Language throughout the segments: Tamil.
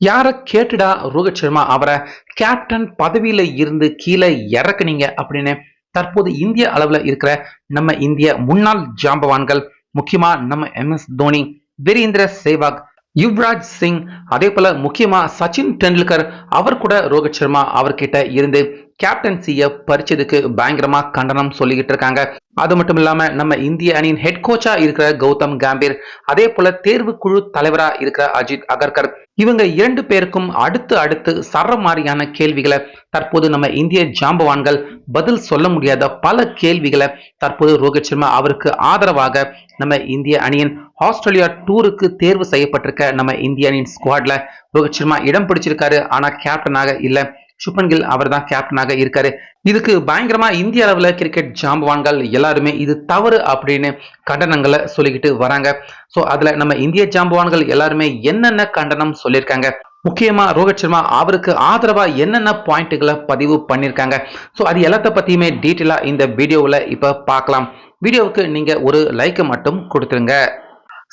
யாரை கேட்டுடா ரோஹித் சர்மா? அவரை கேப்டன் பதவியில இருந்து கீழே இறக்குனீங்க அப்படின்னு தற்போது இந்திய அளவுல இருக்கிற நம்ம இந்திய முன்னாள் ஜாம்பவான்கள் முக்கியமா நம்ம எம் எஸ் தோனி வீரேந்திர சேவாக் யுவராஜ் சிங் அதே போல முக்கியமா சச்சின் டெண்டுல்கர் அவர் கூட ரோஹித் சர்மா அவர்கிட்ட இருந்து கேப்டன்சிய பறிச்சதுக்கு பயங்கரமா கண்டனம் சொல்லிக்கிட்டு இருக்காங்க. அது மட்டும் இல்லாம நம்ம இந்திய அணியின் ஹெட் கோச்சா இருக்கிற கௌதம் காம்பீர் அதே போல தேர்வு குழு தலைவரா இருக்கிற அஜித் அகர்கர் இவங்க இரண்டு பேருக்கும் அடுத்து அடுத்து சர மாதிரியான கேள்விகளை தற்போது நம்ம இந்திய ஜாம்பவான்கள் பதில் சொல்ல முடியாத பல கேள்விகளை தற்போது ரோஹித் சர்மா அவருக்கு ஆதரவாக நம்ம இந்திய அணியின் ஆஸ்திரேலியா டூருக்கு தேர்வு செய்யப்பட்டிருக்க நம்ம இந்திய அணியின் ஸ்குவாட்ல ரோஹித் சர்மா இடம் பிடிச்சிருக்காரு. ஆனா கேப்டனாக இல்லை. சுப்மன் கில் அவர் தான் கேப்டனாக இருக்காரு. இதுக்கு பயங்கரமா இந்திய அளவில் கிரிக்கெட் ஜாம்பவான்கள் எல்லாருமே இது தவறு அப்படின்னு கண்டனங்களை சொல்லிக்கிட்டு வராங்க. ஸோ அதுல நம்ம இந்திய ஜாம்பவான்கள் எல்லாருமே என்னென்ன கண்டனம் சொல்லியிருக்காங்க? முக்கியமா ரோஹித் சர்மா அவருக்கு ஆதரவா என்னென்ன பாயிண்ட்டுகளை பதிவு பண்ணியிருக்காங்க? ஸோ அது எல்லாத்த பத்தியுமே டீட்டெயிலா இந்த வீடியோவில் இப்போ பார்க்கலாம். வீடியோவுக்கு நீங்க ஒரு லைக்கை மட்டும் கொடுத்துருங்க.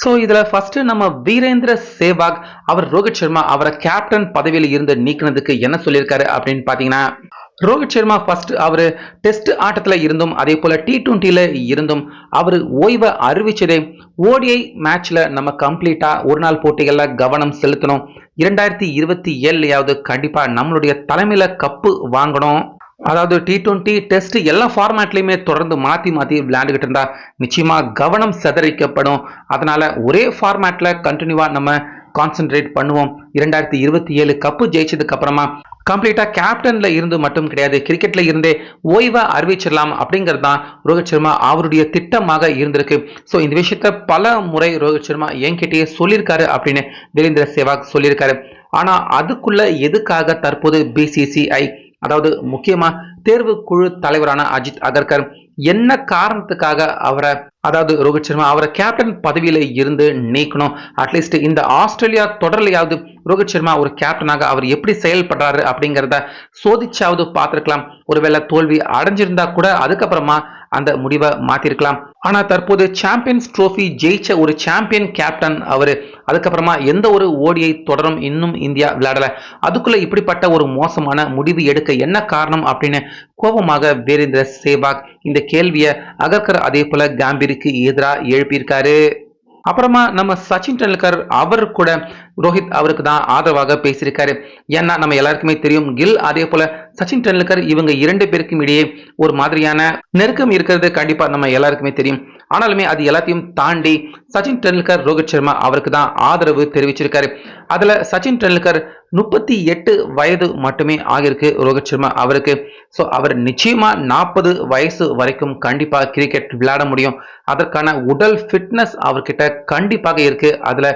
ஸோ இதில் ஃபஸ்ட்டு நம்ம வீரேந்திர சேவாக் அவர் ரோஹித் சர்மா அவரை கேப்டன் பதவியில் இருந்து நீக்கினதுக்கு என்ன சொல்லியிருக்காரு அப்படின்னு பார்த்தீங்கன்னா ரோஹித் சர்மா ஃபர்ஸ்ட் அவர் டெஸ்ட் ஆட்டத்தில் இருந்தும் அதே போல் டி டுவெண்ட்டியில் இருந்தும் அவர் ஓய்வை அறிவிச்சதே ஓடிஐ மேட்ச்சில் நம்ம கம்ப்ளீட்டாக ஒரு நாள் போட்டிகளில் கவனம் செலுத்தணும். இரண்டாயிரத்தி இருபத்தி ஏழுலையாவது கண்டிப்பாக நம்மளுடைய தலைமையில் கப்பு வாங்கணும். அதாவது டி டுவெண்ட்டி டெஸ்ட் எல்லா ஃபார்மேட்லையுமே தொடர்ந்து மாற்றி மாற்றி விளையாண்டுக்கிட்டு இருந்தால் நிச்சயமாக கவனம் சிதறிக்கப்படும் அதனால் ஒரே ஃபார்மேட்டில் கண்டினியூவாக நம்ம கான்சென்ட்ரேட் பண்ணுவோம். இரண்டாயிரத்தி இருபத்தி ஏழு கப்பு ஜெயிச்சதுக்கு அப்புறமா கேப்டனில் இருந்து மட்டும் கிடையாது கிரிக்கெட்டில் இருந்தே ஓய்வாக அறிவிச்சிடலாம் அப்படிங்கிறது தான் ரோஹித் சர்மா அவருடைய திட்டமாக இருந்திருக்கு. ஸோ இந்த விஷயத்த பல முறை ரோஹித் சர்மா என்கிட்டயே சொல்லியிருக்காரு அப்படின்னு தேவேந்திர சேவாக் சொல்லியிருக்காரு. ஆனால் அதுக்குள்ள எதுக்காக தற்போது பிசிசிஐ அதாவது முக்கியமா தேர்வு குழு தலைவரான அஜித் அகர்கர் என்ன காரணத்துக்காக அவரை அதாவது ரோஹித் சர்மா அவரை கேப்டன் பதவியில இருந்து நீக்கணும்? அட்லீஸ்ட் இந்த ஆஸ்திரேலியா தொடர்லையாவது ரோஹித் சர்மா ஒரு கேப்டனாக அவர் எப்படி செயல்படுறாரு அப்படிங்கிறத சோதிச்சாவது பார்த்துருக்கலாம். ஒருவேளை தோல்வி அடைஞ்சிருந்தா கூட அதுக்கப்புறமா அந்த முடிவை மாத்திருக்கலாம். ஆனா தற்போது சாம்பியன்ஸ் ட்ரோஃபி ஜெயிச்ச ஒரு சாம்பியன் கேப்டன் அவரு. அதுக்கப்புறமா எந்த ஒரு ஓடியை தொடரும் இன்னும் இந்தியா விளையாடல. அதுக்குள்ள இப்படிப்பட்ட ஒரு மோசமான முடிவு எடுக்க என்ன காரணம் அப்படின்னு கோபமாக வீரேந்திர சேவாக் இந்த கேள்வியை அகர்கர் அதே போல காம்பீருக்கு எதிராக எழுப்பியிருக்காரு. அப்புறமா நம்ம சச்சின் டெண்டுல்கர் அவர் கூட ரோஹித் அவருக்கு தான் ஆதரவாக பேசியிருக்காரு. ஏன்னா நம்ம எல்லாருக்குமே தெரியும் கில் அதே போல சச்சின் டெண்டுல்கர் இவங்க இரண்டு பேருக்கும் இடையே ஒரு மாதிரியான நெருக்கம் இருக்கிறது கண்டிப்பா நம்ம எல்லாருக்குமே தெரியும். ஆனாலுமே அது எல்லாத்தையும் தாண்டி சச்சின் டெண்டுல்கர் ரோஹித் சர்மா அவருக்கு தான் ஆதரவு தெரிவிச்சிருக்காரு. அதுல சச்சின் டெண்டுல்கர் முப்பத்தி எட்டு வயது மட்டுமே ஆகியிருக்கு ரோஹித் சர்மா அவருக்கு. ஸோ அவர் நிச்சயமா நாற்பது வயசு வரைக்கும் கண்டிப்பாக கிரிக்கெட் விளையாட முடியும். அதற்கான உடல் ஃபிட்னஸ் அவர்கிட்ட கண்டிப்பாக இருக்கு. அதுல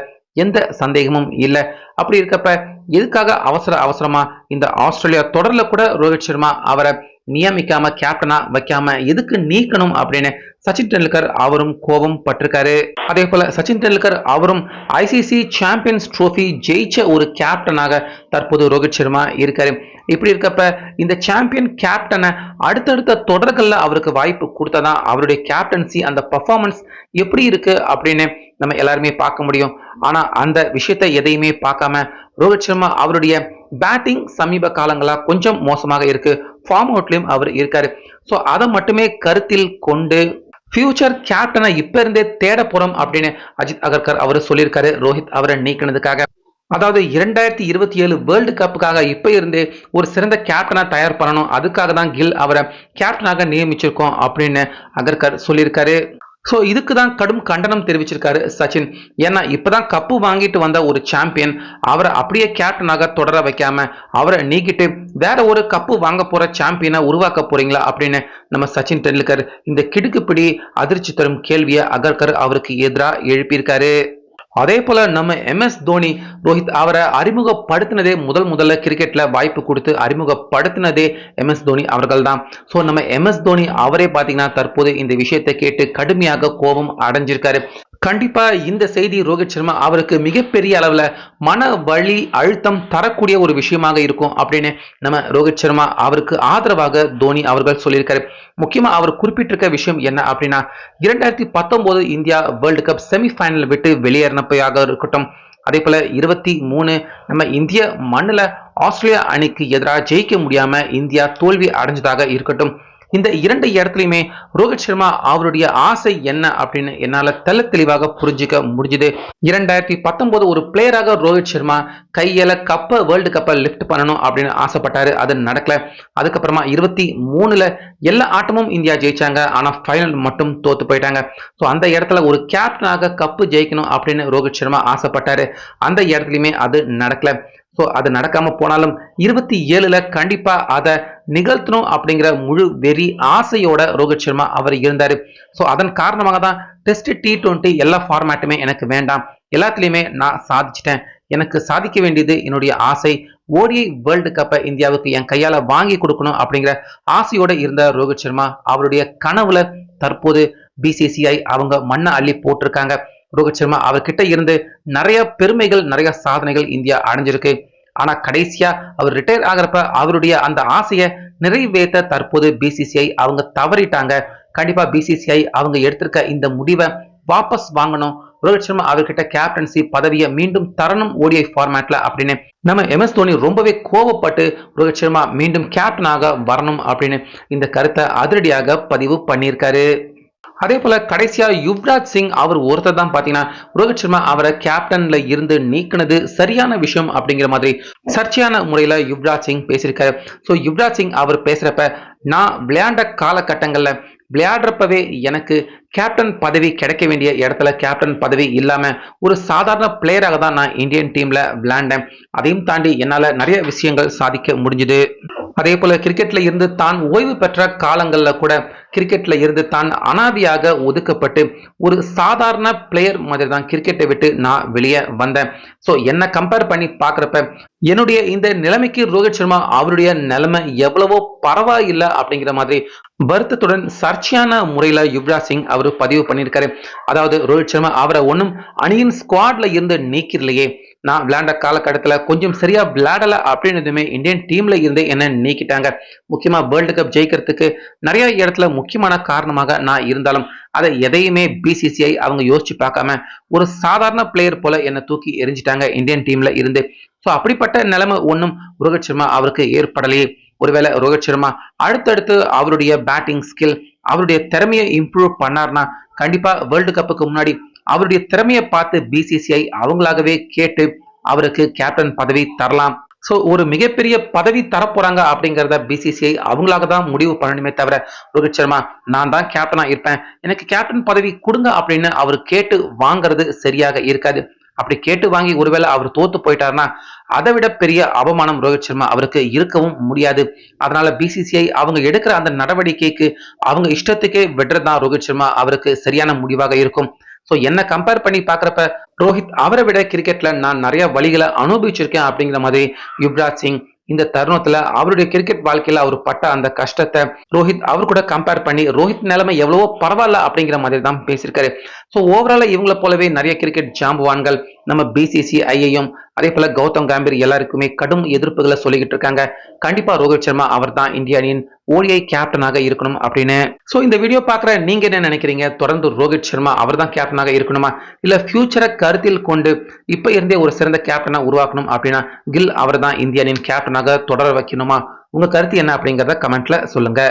எந்த சந்தேகமும் இல்லை. அப்படி இருக்கப்ப எதுக்காக அவசர அவசரமா இந்த ஆஸ்திரேலியா தொடரில் கூட ரோஹித் சர்மா அவரை நியமிக்காம கேப்டனா வைக்காம எதுக்கு நீக்கணும் அப்படின்னு சச்சின் டெண்டுல்கர் அவரும் கோபம் பட்டிருக்காரு. அதே போல சச்சின் டெண்டுல்கர் அவரும் ஐசிசி சாம்பியன்ஸ் ட்ரோஃபி ஜெயிச்ச ஒரு கேப்டனாக தற்போது ரோஹித் சர்மா இருக்காரு. இப்படி இருக்கப்ப இந்த சாம்பியன் கேப்டனை அடுத்தடுத்த தொடர்களில் அவருக்கு வாய்ப்பு கொடுத்தாதான் அவருடைய கேப்டன்சி அந்த பர்ஃபார்மன்ஸ் எப்படி இருக்கு அப்படின்னு நம்ம எல்லாருமே பார்க்க முடியும். ஆனா அந்த விஷயத்தை எதையுமே பார்க்காம ரோஹித் சர்மா அவருடைய பேட்டிங் சமீப காலங்களா கொஞ்சம் மோசமாக இருக்கு. ஃபார்ம் அவுட்லயும் அவர் இருக்காரு. ஸோ அதை மட்டுமே கருத்தில் கொண்டு ஃபியூச்சர் கேப்டனை இப்ப இருந்தே தேட போறோம் அப்படின்னு அஜித் அகர்கர் அவர் சொல்லியிருக்காரு ரோஹித் அவரை நீக்கினதுக்காக. அதாவது இரண்டாயிரத்தி இருபத்தி ஏழு வேர்ல்டு கப்புக்காக இப்ப இருந்தே ஒரு சிறந்த கேப்டனா தயார் பண்ணணும். அதுக்காக தான் கில் அவரை கேப்டனாக நியமிச்சிருக்கோம் அப்படின்னு அகர்கர் சொல்லியிருக்காரு. ஸோ இதுக்கு தான் கடும் கண்டனம் தெரிவிச்சிருக்காரு சச்சின். ஏன்னா இப்போதான் கப்பு வாங்கிட்டு வந்த ஒரு சாம்பியன் அவரை அப்படியே கேப்டனாக தொடர வைக்காம அவரை நீக்கிட்டு வேற ஒரு கப்பு வாங்க போற சாம்பியனை உருவாக்க போறீங்களா அப்படின்னு நம்ம சச்சின் டெண்டுல்கர் இந்த கிடுக்குப்பிடி அதிர்ச்சி தரும் கேள்வியை அகர்கர் அவருக்கு எதிராக எழுப்பியிருக்காரு. அதே போல நம்ம எம்எஸ் தோனி ரோஹித் அவரை அறிமுகப்படுத்தினதே முதல் முதல்ல கிரிக்கெட்ல வாய்ப்பு கொடுத்து அறிமுகப்படுத்தினதே எம்எஸ் தோனி அவர்கள் தான் ஸோ நம்ம எம்எஸ் தோனி அவரே பார்த்தீங்கன்னா தற்போது இந்த விஷயத்தை கேட்டு கடுமையாக கோபம் அடைஞ்சிருக்காரு. கண்டிப்பாக இந்த செய்தி ரோஹித் சர்மா அவருக்கு மிகப்பெரிய அளவில் மன வழி அழுத்தம் தரக்கூடிய ஒரு விஷயமாக இருக்கும் அப்படின்னு நம்ம ரோஹித் சர்மா அவருக்கு ஆதரவாக தோனி அவர்கள் சொல்லியிருக்காரு. முக்கியமாக அவர் குறிப்பிட்டிருக்க விஷயம் என்ன அப்படின்னா இரண்டாயிரத்தி பத்தொம்போது இந்தியா வேர்ல்டு கப் செமிஃபைனல் விட்டு வெளியேறினப்பையாக இருக்கட்டும் அதே போல இருபத்தி மூணு நம்ம இந்திய மண்ணில் ஆஸ்திரேலியா அணிக்கு எதிராக ஜெயிக்க முடியாமல் இந்தியா தோல்வி அடைஞ்சதாக இருக்கட்டும் இந்த இரண்டு இடத்துலையுமே ரோஹித் சர்மா அவருடைய ஆசை என்ன அப்படின்னு என்னால தெள்ள தெளிவாக புரிஞ்சுக்க முடிஞ்சுது. இரண்டாயிரத்தி பத்தொன்பது ஒரு பிளேயராக ரோஹித் சர்மா கையில கப்பை வேர்ல்டு கப்பை லிஃப்ட் பண்ணணும் அப்படின்னு ஆசைப்பட்டாரு. அது நடக்கல. அதுக்கப்புறமா இருபத்தி மூணுல எல்லா ஆட்டமும் இந்தியா ஜெயிச்சாங்க. ஆனா ஃபைனல் மட்டும் தோத்து போயிட்டாங்க. ஸோ அந்த இடத்துல ஒரு கேப்டனாக கப்பு ஜெயிக்கணும் அப்படின்னு ரோஹித் சர்மா ஆசைப்பட்டாரு. அந்த இடத்துலையுமே அது நடக்கல. ஸோ அது நடக்காமல் போனாலும் இருபத்தி ஏழில் கண்டிப்பாக அதை நிகழ்த்தணும் அப்படிங்கிற முழு வெறி ஆசையோட ரோஹித் சர்மா அவர் இருந்தார். ஸோ அதன் காரணமாக தான் டெஸ்ட் டி டுவெண்ட்டி எல்லா ஃபார்மேட்டுமே எனக்கு வேண்டாம். எல்லாத்துலேயுமே நான் சாதிச்சிட்டேன். எனக்கு சாதிக்க வேண்டியது என்னுடைய ஆசை. ஓடிஐ வேர்ல்டு கப்பை இந்தியாவுக்கு என் கையால் வாங்கி கொடுக்கணும் அப்படிங்கிற ஆசையோடு இருந்த ரோஹித் சர்மா அவருடைய கனவுல தற்போது பிசிசிஐ அவங்க மண்ணை அள்ளி போட்டிருக்காங்க. ரோஹித் சர்மா அவர்கிட்ட இருந்து நிறைய பெருமைகள் நிறைய சாதனைகள் இந்தியா அடைஞ்சிருக்கு. ஆனா கடைசியா அவர் ரிட்டையர் ஆகிறப்ப அவருடைய அந்த ஆசையை நிறைவேற்ற தற்போது பிசிசிஐ அவங்க தவறிட்டாங்க. கண்டிப்பா பிசிசிஐ அவங்க எடுத்திருக்க இந்த முடிவை வாபஸ் வாங்கணும். ரோஹித் சர்மா அவர்கிட்ட கேப்டன்சி பதவியை மீண்டும் தரணும் ஓடிஐ ஃபார்மேட்ல அப்படின்னு. நம்ம எம்எஸ் தோனி ரொம்பவே கோவப்பட்டு ரோஹித் சர்மா மீண்டும் கேப்டனாக வரணும் அப்படின்னு இந்த கருத்தை அதிரடியாக பதிவு பண்ணியிருக்காரு. அதே போல கடைசியா யுவராஜ் சிங் அவர் ஒருத்தர் தான் பாத்தீங்கன்னா ரோஹித் சர்மா அவரை கேப்டன்ல இருந்து நீக்கினது சரியான விஷயம் அப்படிங்கிற மாதிரி சர்ச்சையான முறையில யுவராஜ் சிங் பேசியிருக்காரு. ஸோ யுவராஜ் சிங் அவர் பேசுறப்ப நான் விளையாண்ட காலகட்டங்கள்ல விளையாடுறப்பவே எனக்கு கேப்டன் பதவி கிடைக்க வேண்டிய இடத்துல கேப்டன் பதவி இல்லாம ஒரு சாதாரண பிளேயராக தான் நான் இந்தியன் டீம்ல விளையாண்டேன். அதையும் தாண்டி என்னால நிறைய விஷயங்கள் சாதிக்க முடிஞ்சுது. அதே போல கிரிக்கெட்ல இருந்து தான் ஓய்வு பெற்ற காலங்கள்ல கூட கிரிக்கெட்டில் இருந்து தான் அனாதியாக ஒதுக்கப்பட்டு ஒரு சாதாரண பிளேயர் மாதிரி தான் கிரிக்கெட்டை விட்டு நான் வெளியே வந்தேன். ஸோ என்ன கம்பேர் பண்ணி பார்க்குறப்ப என்னுடைய இந்த நிலைமைக்கு ரோஹித் சர்மா அவருடைய நிலைமை எவ்வளவோ பரவாயில்லை அப்படிங்கிற மாதிரி வருத்தத்துடன் சர்ச்சையான முறையில யுவராஜ் சிங் அவர் பதிவு பண்ணியிருக்காரு. அதாவது ரோஹித் சர்மா அவரை ஒன்றும் அணியின் ஸ்குவாட்ல இருந்து நீக்கிடலையே. நான் விளையாண்ட காலகட்டத்தில் கொஞ்சம் சரியா விளையாடல அப்படின்னு இந்தியன் டீம்ல இருந்து என்ன நீக்கிட்டாங்க. முக்கியமா வேர்ல்டு கப் ஜெயிக்கிறதுக்கு நிறைய இடத்துல முக்கியமான காரணமாக நான் இருந்தாலும் அதை எதையுமே பிசிசிஐ அவங்க யோசிச்சு பார்க்காம ஒரு சாதாரண பிளேயர் போல என்னை தூக்கி எரிஞ்சிட்டாங்க இந்தியன் டீம்ல இருந்து. ஸோ அப்படிப்பட்ட நிலைமை ஒன்றும் ரோஹித் சர்மா அவருக்கு ஏற்படலையே. ஒருவேளை ரோஹித் சர்மா அடுத்தடுத்து அவருடைய பேட்டிங் ஸ்கில் அவருடைய திறமையை இம்ப்ரூவ் பண்ணார்னா கண்டிப்பா வேர்ல்டு கப்புக்கு முன்னாடி அவருடைய திறமையை பார்த்து பிசிசிஐ அவங்களாகவே கேட்டு அவருக்கு கேப்டன் பதவி தரலாம். ஸோ ஒரு மிகப்பெரிய பதவி தரப்போறாங்க அப்படிங்கிறத பிசிசிஐ அவங்களாக தான் முடிவு பண்ணணுமே தவிர ரோஹித் சர்மா நான் தான் கேப்டனா இருப்பேன். எனக்கு கேப்டன் பதவி கொடுங்க அப்படின்னு அவர் கேட்டு வாங்குறது சரியாக இருக்காது. அப்படி கேட்டு வாங்கி ஒருவேளை அவர் தோத்து போயிட்டாருன்னா அதை விட பெரிய அவமானம் ரோஹித் சர்மா அவருக்கு இருக்கவும் முடியாது. அதனால பிசிசிஐ அவங்க எடுக்கிற அந்த நடவடிக்கைக்கு அவங்க இஷ்டத்துக்கே விடுறதுதான் ரோஹித் சர்மா அவருக்கு சரியான முடிவாக இருக்கும். ஸோ என்ன கம்பேர் பண்ணி பார்க்குறப்ப ரோஹித் அவரை விட கிரிக்கெட்ல நான் நிறைய வழிகளை அனுபவிச்சிருக்கேன் அப்படிங்கிற மாதிரி யுவராஜ் சிங் இந்த தருணத்துல அவருடைய கிரிக்கெட் வாழ்க்கையில அவர் பட்ட அந்த கஷ்டத்தை ரோஹித் அவர் கூட கம்பேர் பண்ணி ரோஹித் நிலைமை எவ்வளவோ பரவாயில்ல அப்படிங்கிற மாதிரி தான் பேசியிருக்காரு. ஸோ ஓவரால இவங்களை போலவே நிறைய கிரிக்கெட் ஜாம்புவான்கள் நம்ம பிசிசிஐயையும் அதே போல கௌதம் காம்பீர் எல்லாருக்குமே கடும் எதிர்ப்புகளை சொல்லிக்கிட்டு இருக்காங்க. கண்டிப்பா ரோஹித் சர்மா அவர் தான் இந்திய அணியின் ஓடிஐ கேப்டனாக இருக்கணும் அப்படின்னு. ஸோ இந்த வீடியோ பார்க்குற நீங்க என்ன நினைக்கிறீங்க? தொடர்ந்து ரோஹித் சர்மா அவர் தான் கேப்டனாக இருக்கணுமா? இல்லை ஃபியூச்சரை கருத்தில் கொண்டு இப்போ இருந்தே ஒரு சிறந்த கேப்டனாக உருவாக்கணும் அப்படின்னா கில் அவர் தான் இந்திய அணியின் கேப்டனாக தொடர வைக்கணுமா? உங்க கருத்து என்ன அப்படிங்கிறத கமெண்ட்ல சொல்லுங்க.